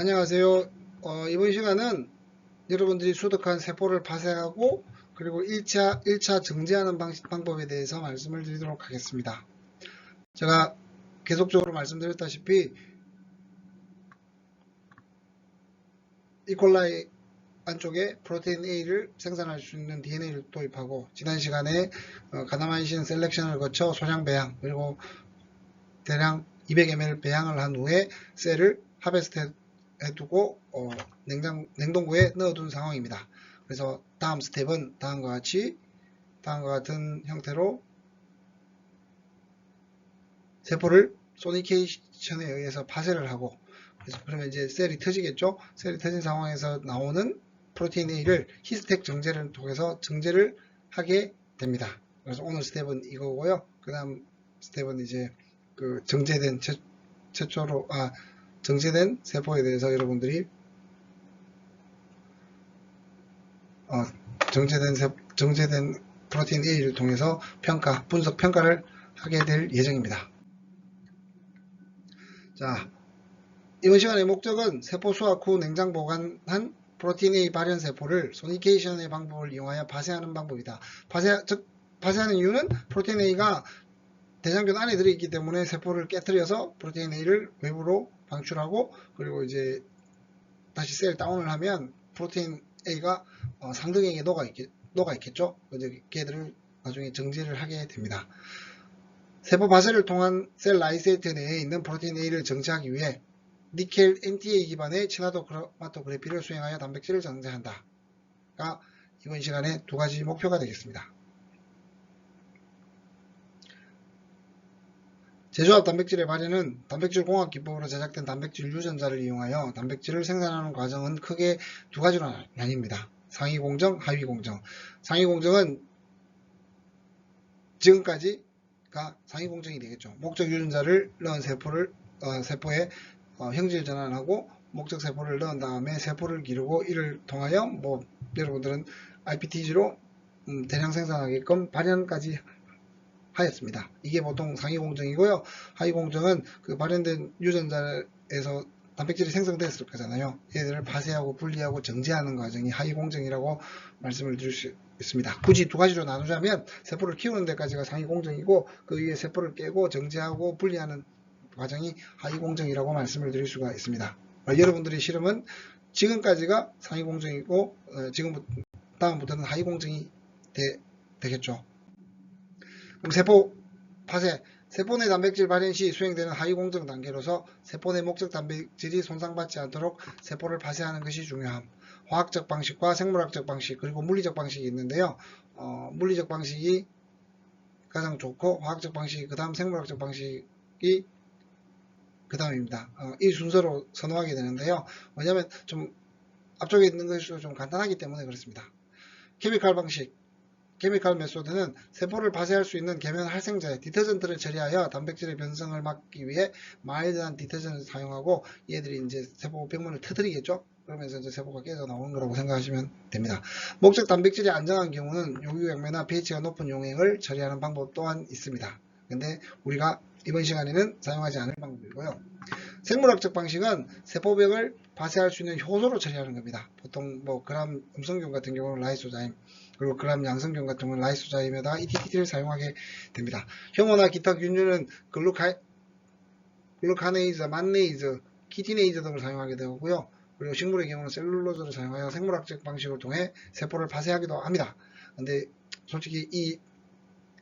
안녕하세요. 어, 이번 시간은 여러분들이 소득한 세포를 파쇄하고 그리고 1차, 1차 정제하는 방식, 방법에 대해서 말씀을 드리도록 하겠습니다. 제가 계속적으로 말씀드렸다시피 이콜라이 안쪽에 프로테인 A를 생산할 수 있는 DNA를 도입하고 지난 시간에 어, 가나마이신 셀렉션을 거쳐 소량 배양 그리고 대량 200ml 배양을 한 후에 셀을 하베스트 해두고 어, 냉장, 냉동고에 넣어둔 상황입니다. 그래서 다음 스텝은 다음과 같이 다음과 같은 형태로 세포를 소니케이션에 의해서 파쇄를 하고 그러면 이제 셀이 터지겠죠. 셀이 터진 상황에서 나오는 프로테인 A를 히스텍 정제를 통해서 정제를 하게 됩니다. 그래서 오늘 스텝은 이거고요. 그 다음 스텝은 이제 그 정제된 최, 최초로 아 정제된 세포에 대해서 여러분들이 어, 정제된 세, 정제된 프로테인 A를 통해서 평가, 분석 평가를 하게 될 예정입니다. 자, 이번 시간의 목적은 세포 수확 후 냉장 보관한 프로테인 A 발현 세포를 소니케이션의 방법을 이용하여 파쇄하는 방법이다. 파쇄, 즉, 파쇄하는 이유는 프로테인 A가 대장균 안에 들어있기 때문에 세포를 깨뜨려서 프로테인 A를 외부로 방출하고 그리고 이제 다시 셀 다운을 하면 프로테인 A가 어, 상등액에 녹아, 있겠, 녹아 있겠죠. 이제 걔들을 나중에 정지를 하게 됩니다. 세포 바세를 통한 셀 라이세이트 내에 있는 프로테인 A를 정지하기 위해 니켈 NTA 기반의 친화도 크로마토그래피를 수행하여 단백질을 정제한다. 가 이번 시간에 두 가지 목표가 되겠습니다. 제조합 단백질의 발현은 단백질 공학 기법으로 제작된 단백질 유전자를 이용하여 단백질을 생산하는 과정은 크게 두 가지로 나뉩니다. 상위 공정, 하위 공정. 상위 공정은 지금까지가 상위 공정이 되겠죠. 목적 유전자를 넣은 세포를 어, 세포에 어, 형질 전환하고 목적 세포를 넣은 다음에 세포를 기르고 이를 통하여 뭐 여러분들은 IPTG로 음, 대량 생산하게끔 발현까지 하였습니다. 이게 보통 상위 공정이고요. 하위 공정은 그 발현된 유전자에서 단백질이 생성됐을 거잖아요. 얘들을 파쇄하고 분리하고 정제하는 과정이 하위 공정이라고 말씀을 드릴 수 있습니다. 굳이 두 가지로 나누자면 세포를 키우는 데까지가 상위 공정이고 그 위에 세포를 깨고 정제하고 분리하는 과정이 하위 공정이라고 말씀을 드릴 수가 있습니다. 어, 여러분들의 실험은 지금까지가 상위 공정이고 어, 지금부터 다음부터는 하위 공정이 되, 되겠죠. 그럼 세포 파쇄, 세포 내 단백질 발현 시 수행되는 하위 공정 단계로서 세포 내 목적 단백질이 손상받지 않도록 세포를 파쇄하는 것이 중요함. 화학적 방식과 생물학적 방식 그리고 물리적 방식이 있는데요. 어, 물리적 방식이 가장 좋고 화학적 방식이 그 다음 생물학적 방식이 그 다음입니다. 어, 이 순서로 선호하게 되는데요. 왜냐하면 좀 앞쪽에 있는 것이 좀 간단하기 때문에 그렇습니다. 케미칼 방식 케미칼 메소드는 세포를 파쇄할 수 있는 계면 활성제, 디터전트를 처리하여 단백질의 변성을 막기 위해 마일드한 디터전을 사용하고 얘들이 이제 세포 병문을 터뜨리겠죠. 그러면서 이제 세포가 깨져 나오는 거라고 생각하시면 됩니다. 목적 단백질이 안정한 경우는 용유약매나 pH가 높은 용액을 처리하는 방법 또한 있습니다. 근데 우리가 이번 시간에는 사용하지 않을 방법이고요. 생물학적 방식은 세포벽을 파쇄할 수 있는 효소로 처리하는 겁니다. 보통 뭐 그람 음성균 같은 경우는 라이소자임 그리고 그람 양성균 같은 경우는 라이소자임에다가 ETT를 사용하게 됩니다. 혐오나 기타 균류는 글루카, 글루카네이즈, 만네이즈, 키티네이즈 등을 사용하게 되고요. 그리고 식물의 경우는 셀룰로즈를 사용하여 생물학적 방식을 통해 세포를 파쇄하기도 합니다. 근데 솔직히 이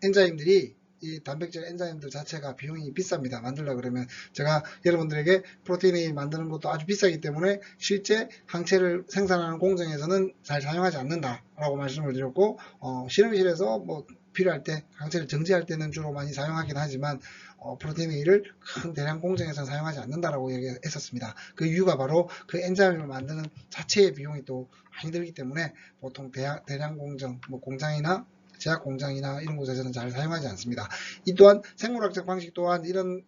엔자임들이 이 단백질 엔자임들 자체가 비용이 비쌉니다. 만들려 그러면 제가 여러분들에게 프로테인을 만드는 것도 아주 비싸기 때문에 실제 항체를 생산하는 공정에서는 잘 사용하지 않는다라고 말씀을 드렸고 어, 실험실에서 뭐 필요할 때 항체를 정지할 때는 주로 많이 사용하긴 하지만 어, 프로테인 A를 큰 대량 공정에서 사용하지 않는다라고 얘기했었습니다. 그 이유가 바로 그 엔자임을 만드는 자체의 비용이 또 많이 들기 때문에 보통 대량, 대량 공정, 뭐 공장이나 제약 공장이나 이런 곳에서는 잘 사용하지 않습니다. 이 또한 생물학적 방식 또한 이런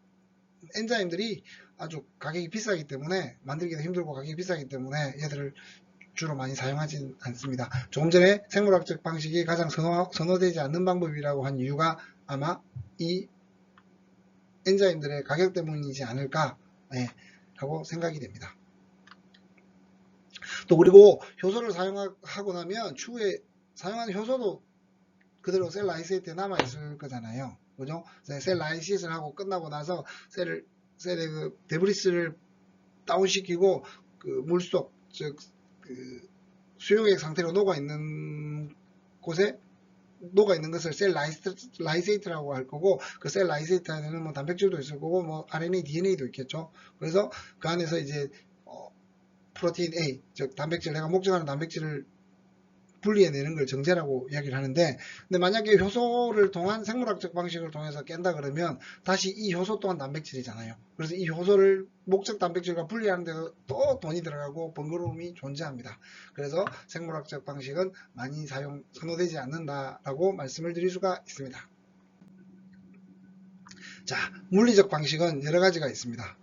엔자임들이 아주 가격이 비싸기 때문에 만들기도 힘들고 가격이 비싸기 때문에 얘들을 주로 많이 사용하진 않습니다. 조금 전에 생물학적 방식이 가장 선호, 선호 되지 않는 방법이라고 한 이유가 아마 이 엔자임들의 가격 때문이지 않을까 네, 하고 생각이 됩니다. 또 그리고 효소를 사용하고 나면 추후에 사용하는 효소도 그대로 셀 라이세이트에 남아 있을 거잖아요. 그죠? 셀 라이시스를 하고 끝나고 나서 셀을 셀의 그 데브리스를 다운시키고 그 물속 즉 그 수용액 상태로 녹아 있는 곳에 녹아 있는 것을 셀 라이스, 라이세이트 라고 할 거고 그 셀 라이세이트 안에는 뭐 단백질도 있을 거고 뭐 RNA, DNA도 있겠죠. 그래서 그 안에서 이제 어, 프로테인 A 즉 단백질 내가 목적하는 단백질을 분리해내는 걸 정제라고 이야기를 하는데 근데 만약에 효소를 통한 생물학적 방식을 통해서 깬다 그러면 다시 이 효소 또한 단백질이잖아요. 그래서 이 효소를 목적 단백질과 분리하는 데도 또 돈이 들어가고 번거로움이 존재합니다. 그래서 생물학적 방식은 많이 사용 선호되지 않는다라고 말씀을 드릴 수가 있습니다. 자, 물리적 방식은 여러 가지가 있습니다.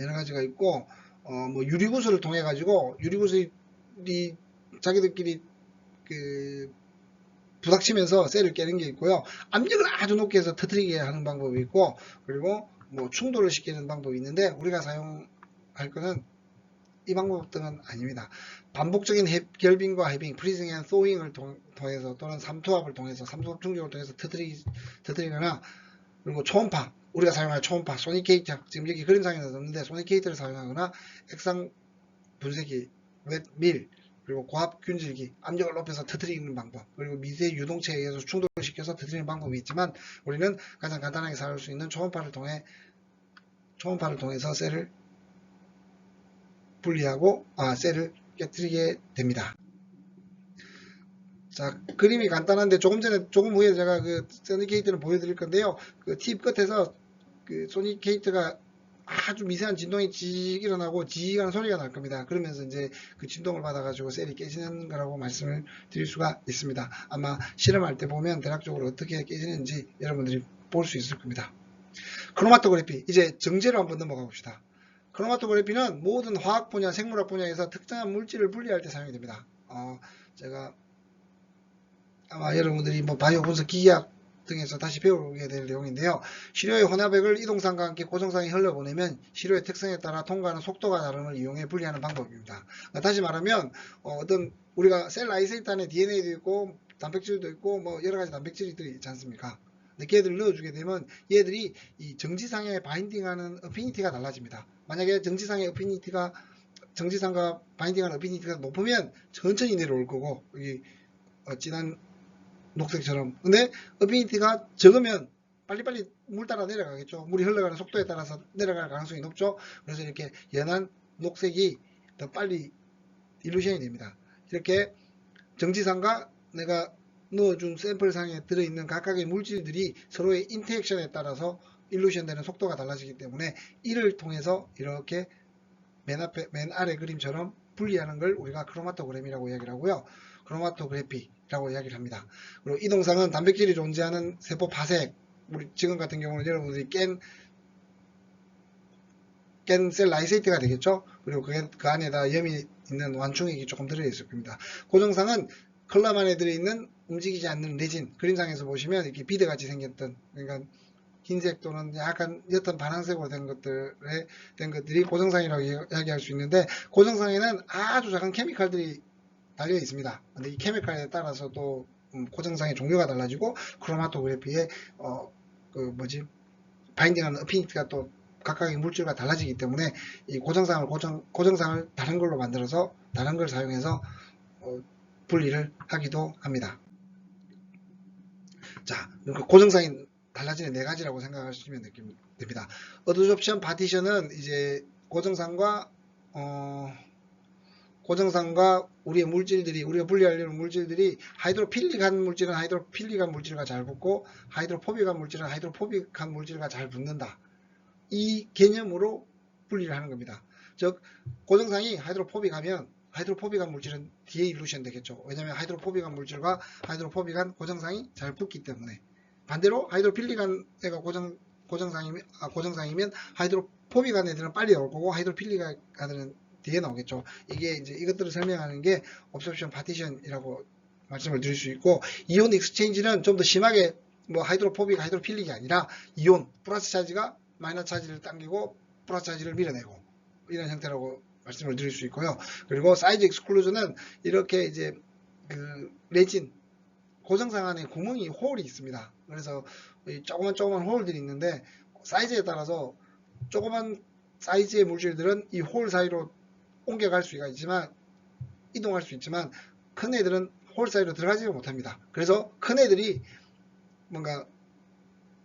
여러 가지가 있고 어, 뭐 유리구슬을 통해 가지고 유리구슬이 자기들끼리 그 부닥치면서 셀을 깨는 게 있고요. 압력을 아주 높게 해서 터트리게 하는 방법이 있고 그리고 뭐 충돌을 시키는 방법이 있는데 우리가 사용할 거는 이 방법들은 아닙니다. 반복적인 해- 결빙과 해빙, 프리징 앤 소잉을 통, 해서 또는 삼투압을 통해서 삼투압 충격을 통해서 터트리, 터트리거나 그리고 초음파 우리가 사용할 초음파 소니케이터 지금 여기 그림상에서 넣는데 소니케이터를 사용하거나 액상 분쇄기 웹, 밀 그리고 고압 균질기 압력을 높여서 터트리는 방법 그리고 미세 유동체에 의해서 충돌시켜서 터트리는 방법이 있지만 우리는 가장 간단하게 사용할 수 있는 초음파를 통해 초음파를 통해서 셀을 분리하고 아 셀을 깨뜨리게 됩니다. 자 그림이 간단한데 조금 전에 조금 후에 제가 그 소니 케이트를 보여드릴 건데요. 그 팁 끝에서 그 소니 케이트가 아주 미세한 진동이 직 일어나고 직 하는 소리가 날 겁니다. 그러면서 이제 그 진동을 받아가지고 셀이 깨지는 거라고 말씀을 드릴 수가 있습니다. 아마 실험할 때 보면 대략적으로 어떻게 깨지는지 여러분들이 볼 수 있을 겁니다. 크로마토그래피 이제 정제로 한번 넘어가 봅시다. 크로마토그래피는 모든 화학 분야, 생물학 분야에서 특정한 물질을 분리할 때 사용이 됩니다. 어, 제가 아마 여러분들이 뭐 바이오 분석 기계학 등에서 다시 배우게 될 내용인데요. 시료의 혼합액을 이동상과 함께 고정상에 흘려보내면 시료의 특성에 따라 통과하는 속도가 다름을 이용해 분리하는 방법입니다. 다시 말하면 어, 떤 우리가 셀 라이세이트 안에 DNA도 있고 단백질도 있고 뭐 여러 가지 단백질들이 있지 않습니까? 근데 걔들을 넣어주게 되면 얘들이 이 정지상에 바인딩하는 어피니티가 달라집니다. 만약에 정지상의 어피니티가 정지상과 바인딩하는 어피니티가 높으면 천천히 내려올 거고 여기 어, 진한 녹색처럼. 근데 어피니티가 적으면 빨리빨리 물 따라 내려가겠죠. 물이 흘러가는 속도에 따라서 내려갈 가능성이 높죠. 그래서 이렇게 연한 녹색이 더 빨리 일루션이 됩니다. 이렇게 정지상과 내가 넣어준 샘플상에 들어있는 각각의 물질들이 서로의 인터액션에 따라서 일루션 되는 속도가 달라지기 때문에 이를 통해서 이렇게 맨 앞에 맨 아래 그림처럼 분리하는 걸 우리가 크로마토그램이라고 이야기를 하고요. 크로마토그래피라고 이야기를 합니다. 그리고 이 동상은 단백질이 존재하는 세포 파색 우리 지금 같은 경우는 여러분들이 깬깬셀 라이세이트가 되겠죠. 그리고 그게 그 안에다 염이 있는 완충액이 조금 들어있을 겁니다. 고정상은 컬럼 안에 들어있는 움직이지 않는 레진 그림상에서 보시면 이렇게 비드 같이 생겼던 그러니까 흰색 또는 약간 옅은 파란색으로 된 것들에 된 것들이 고정상이라고 이야기할 수 있는데 고정상에는 아주 작은 케미칼들이 달려 있습니다. 근데 이 케미칼에 따라서 또 음, 고정상의 종류가 달라지고 크로마토그래피의 어, 그 뭐지 바인딩하는 어피니티가 또 각각의 물질과 달라지기 때문에 이 고정상을 고정 고정상을 다른 걸로 만들어서 다른 걸 사용해서 어, 분리를 하기도 합니다. 자, 그러니까 고정상이 달라지는 네 가지라고 생각하시면 됩니다. 어드접션 파티션은 이제 고정상과 어, 고정상과 우리의 물질들이 우리가 분리하려는 물질들이 하이드로필릭한 물질은 하이드로필릭한 물질과 잘 붙고 하이드로포빅한 물질은 하이드로포빅한 물질과 잘 붙는다. 이 개념으로 분리를 하는 겁니다. 즉 고정상이 하이드로포빅하면 하이드로포빅한 물질은 뒤에 일루션 되겠죠. 왜냐하면 하이드로포빅한 물질과 하이드로포빅한 고정상이 잘 붙기 때문에 반대로 하이드로필릭한 애가 고정 고정상이면 아, 고정상이면 하이드로포빅한 애들은 빨리 나올 거고 하이드로필릭한 애들은 뒤에 나오겠죠. 이게 이제 이것들을 설명하는 게 옵셉션 파티션이라고 말씀을 드릴 수 있고 이온 익스체인지는 좀 더 심하게 뭐 하이드로포빅, 하이드로필릭이 아니라 이온 플러스 차지가 마이너스 차지를 당기고 플러스 차지를 밀어내고 이런 형태라고 말씀을 드릴 수 있고요. 그리고 사이즈 익스클루전은 이렇게 이제 그 레진 고정상 안에 구멍이 홀이 있습니다. 그래서 이 조그만 조그만 홀들이 있는데 사이즈에 따라서 조그만 사이즈의 물질들은 이 홀 사이로 옮겨갈 수가 있지만 이동할 수 있지만 큰 애들은 홀 사이로 들어가지 못합니다. 그래서 큰 애들이 뭔가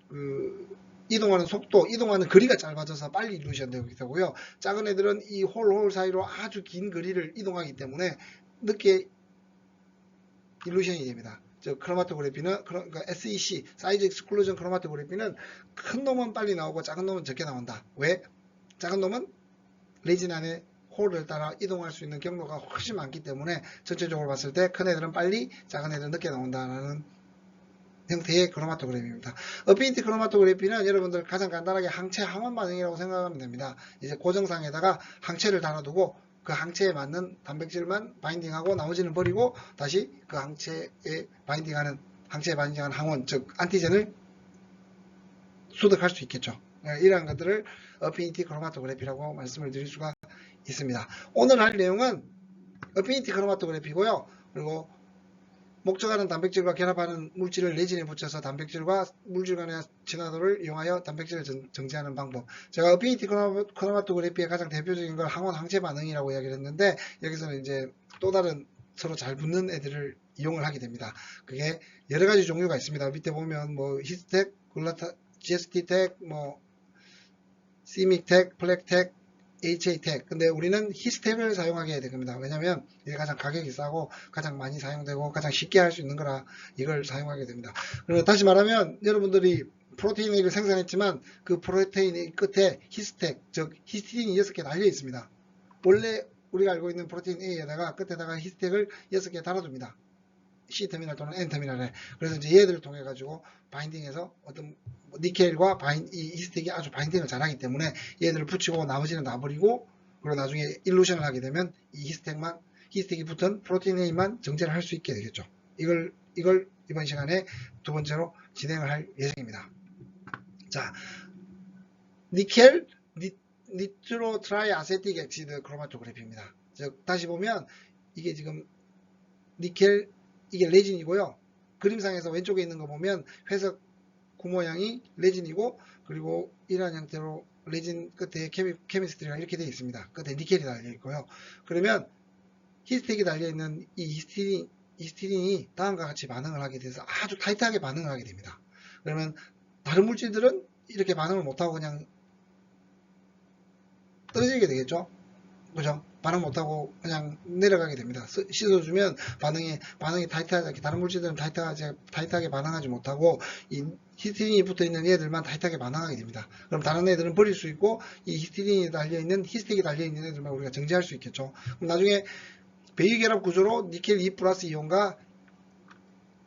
그 이동하는 속도, 이동하는 거리가 짧아져서 빨리 일루션 되고요. 작은 애들은 이 홀 홀 사이로 아주 긴 거리를 이동하기 때문에 늦게 일루션이 됩니다. 저 크로마토그래피는 그러니까 SEC 사이즈 익스클루전 크로마토그래피는 큰 놈은 빨리 나오고 작은 놈은 적게 나온다. 왜? 작은 놈은 레진 안에 홀을 따라 이동할 수 있는 경로가 훨씬 많기 때문에 전체적으로 봤을 때 큰 애들은 빨리 작은 애들은 늦게 나온다는 형태의 크로마토그래피입니다. 어피니티 크로마토그래피는 여러분들 가장 간단하게 항체 항원 반응이라고 생각하면 됩니다. 이제 고정상에다가 항체를 달아두고 그 항체에 맞는 단백질만 바인딩하고 나머지는 버리고 다시 그 항체에 바인딩하는 항체에 바인딩하는 항원 즉 안티젠을 수득할 수 있겠죠. 네, 이러한 것들을 어피니티 크로마토그래피라고 말씀을 드릴 수가 있습니다. 오늘 할 내용은 어피니티 크로마토그래피고요. 그리고 목적하는 단백질과 결합하는 물질을 레진에 붙여서 단백질과 물질 간의 친화도를 이용하여 단백질을 정- 정지하는 방법. 제가 어피니티 크로마- 크로마토그래피의 가장 대표적인 걸 항원 항체 반응이라고 이야기를 했는데 여기서는 이제 또 다른 서로 잘 붙는 애들을 이용을 하게 됩니다. 그게 여러 가지 종류가 있습니다. 밑에 보면 뭐 히스텍, 글라타, GST텍, 뭐 시믹텍, 플렉텍, HA텍. 근데 우리는 히스텍을 사용하게 됩니다. 왜냐하면 이게 가장 가격이 싸고 가장 많이 사용되고 가장 쉽게 할 수 있는 거라 이걸 사용하게 됩니다. 그리고 다시 말하면 여러분들이 프로테인 A를 생산했지만 그 프로테인 A 끝에 히스텍, 즉 히스틴이 6개 달려 있습니다. 원래 우리가 알고 있는 프로테인 A에다가 끝에다가 히스텍을 6개 달아줍니다. C 터미널 또는 N 터미널에. 그래서 이제 얘들을 통해 가지고 바인딩해서 어떤 뭐 니켈과 바인, 이 히스텍이 아주 바인딩을 잘하기 때문에 얘들을 붙이고 나머지는 놔버리고 그리고 나중에 일루션을 하게 되면 이 히스텍만 히스텍이 붙은 프로테인 A만 정제를 할 수 있게 되겠죠. 이걸 이걸 이번 시간에 두 번째로 진행을 할 예정입니다. 자, 니켈 니, 니트로 트라이 아세틱 엑시드 크로마토그래피입니다. 즉 다시 보면 이게 지금 니켈 이게 레진이고요. 그림상에서 왼쪽에 있는 거 보면 회색 구 모양이 레진이고 그리고 이러한 형태로 레진 끝에 케미, 케미스트리가 이렇게 되어 있습니다. 끝에 니켈이 달려 있고요. 그러면 히스텍이 달려 있는 이 히스티린, 히스티린이 다음과 같이 반응을 하게 돼서 아주 타이트하게 반응을 하게 됩니다. 그러면 다른 물질들은 이렇게 반응을 못하고 그냥 떨어지게 되겠죠. 그죠? 반응 못하고 그냥 내려가게 됩니다. 스- 씻어주면 반응이, 반응이 타이트하게, 다른 물질들은 타이트하게, 타이트하게 반응하지 못하고, 이 히스티린이 붙어 있는 얘들만 타이트하게 반응하게 됩니다. 그럼 다른 애들은 버릴 수 있고, 이 히스티린이 달려 있는, 히스텍이 달려 있는 애들만 우리가 정지할 수 있겠죠. 그럼 나중에 배유 결합 구조로 니켈 2 플러스 이온과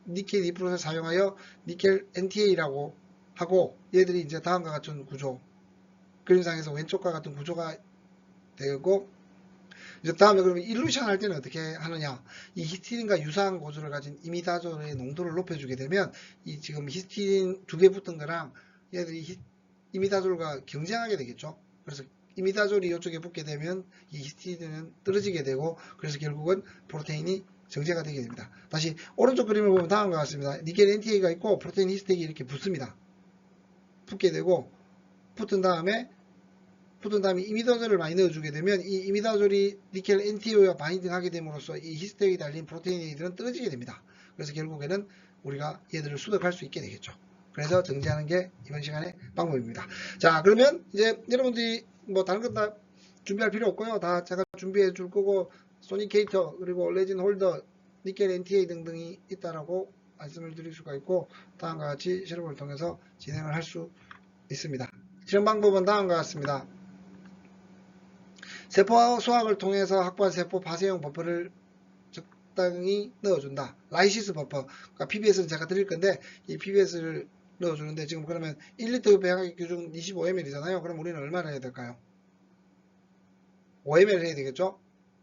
니켈 2 플러스를 사용하여 니켈 NTA라고 하고, 얘들이 이제 다음과 같은 구조, 그림상에서 왼쪽과 같은 구조가 되고, 이제 다음에 그러면 일루션 할 때는 어떻게 하느냐? 이 히스티린과 유사한 고주를 가진 이미다졸의 농도를 높여주게 되면 이 지금 히스티린 두개 붙은 거랑 얘들이 히- 이미다졸과 경쟁하게 되겠죠? 그래서 이미다졸이 이쪽에 붙게 되면 이 히스티린은 떨어지게 되고 그래서 결국은 프로테인이 정제가 되게 됩니다. 다시 오른쪽 그림을 보면 다음과 같습니다. 니켈 NTA가 있고 프로테인 히스텍이 이렇게 붙습니다. 붙게 되고 붙은 다음에 붙은 다음에 이미다졸을 많이 넣어주게 되면 이 이미다졸이 니켈 NTO와 바인딩하게 됨으로써 이 히스텍이 달린 프로테인 A들은 떨어지게 됩니다. 그래서 결국에는 우리가 얘들을 수득할 수 있게 되겠죠. 그래서 정지하는 게 이번 시간의 방법입니다. 자 그러면 이제 여러분들이 뭐 다른 건 다 준비할 필요 없고요. 다 제가 준비해 줄 거고 소니케이터 그리고 레진 홀더 니켈 NTA 등등이 있다라고 말씀을 드릴 수가 있고 다음과 같이 실험을 통해서 진행을 할 수 있습니다. 실험 방법은 다음과 같습니다. 세포 수학을 통해서 확보한 세포 파쇄용 버퍼를 적당히 넣어준다. 라이시스 버퍼. 그러니까 PBS는 제가 드릴 건데 이 PBS를 넣어주는데 지금 그러면 1리터 배양액 규중 25ml잖아요. 그럼 우리는 얼마나 해야 될까요? 5ml 해야 되겠죠?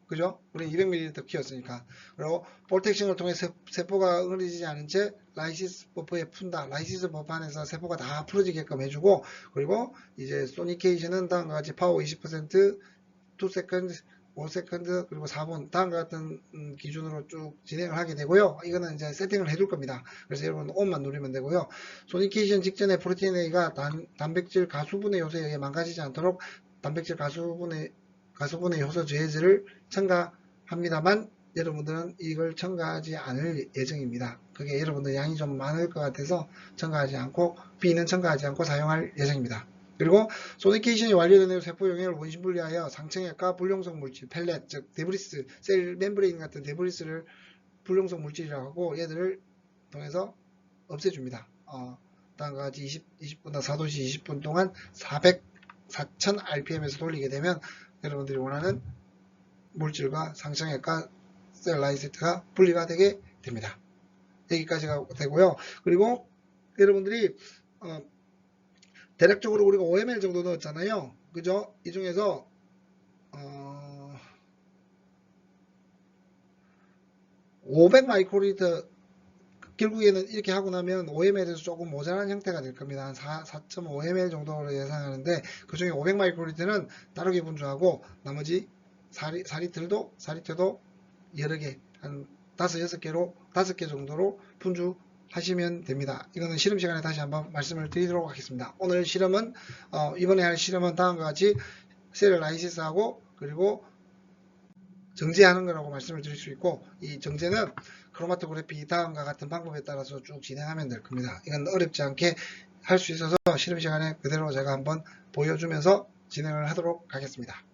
그죠? 우리는 200ml 키웠으니까. 그리고 볼텍싱을 통해 세, 세포가 응어리지지 않은 채 라이시스 버퍼에 푼다. 라이시스 버퍼 안에서 세포가 다 풀어지게끔 해주고 그리고 이제 소니케이션은 다음과 같이 파워 20% 2 seconds 5세컨드 그리고 4분 다음과 같은 음, 기준으로 쭉 진행을 하게 되고요. 이거는 이제 세팅을 해둘 겁니다. 그래서 여러분 온만 누르면 되고요. 소니케이션 직전에 프로틴 A가 단, 단백질 가수분해 요소에 의해 망가지지 않도록 단백질 가수분해 가수분해 요소 저해제를 첨가합니다만 여러분들은 이걸 첨가하지 않을 예정입니다. 그게 여러분들 양이 좀 많을 것 같아서 첨가하지 않고 B는 첨가하지 않고 사용할 예정입니다. 그리고 소니케이션이 완료된 후 세포 영역을 원심 분리하여 상층액과 불용성 물질, 펠렛, 즉 데브리스, 셀 멤브레인 같은 데브리스를 불용성 물질이라고 하고 얘들을 통해서 없애줍니다. 어, 다음과 같이 20, 20분당 4도시 20분 동안 400, 4000 rpm에서 돌리게 되면 여러분들이 원하는 물질과 상층액과 셀 라이세트가 분리가 되게 됩니다. 여기까지가 되고요. 그리고 여러분들이 어, 대략적으로 우리가 5ml 정도 넣었잖아요. 그죠? 이 중에서 어, 500 마이크로리터 결국에는 이렇게 하고 나면 5ml에서 조금 모자란 형태가 될 겁니다. 한 4, 4.5ml 정도로 예상하는데 그 중에 500 마이크로리터는 다르게 분주하고 나머지 4리, 4리터도 4리터도 여러 개, 한 5, 6개로 5개 정도로 분주 하시면 됩니다. 이거는 실험 시간에 다시 한번 말씀을 드리도록 하겠습니다. 오늘 실험은 어, 이번에 할 실험은 다음과 같이 셀을 라이시스하고 그리고 정제하는 거라고 말씀을 드릴 수 있고 이 정제는 크로마토그래피 다음과 같은 방법에 따라서 쭉 진행하면 될 겁니다. 이건 어렵지 않게 할 수 있어서 실험 시간에 그대로 제가 한번 보여주면서 진행을 하도록 하겠습니다.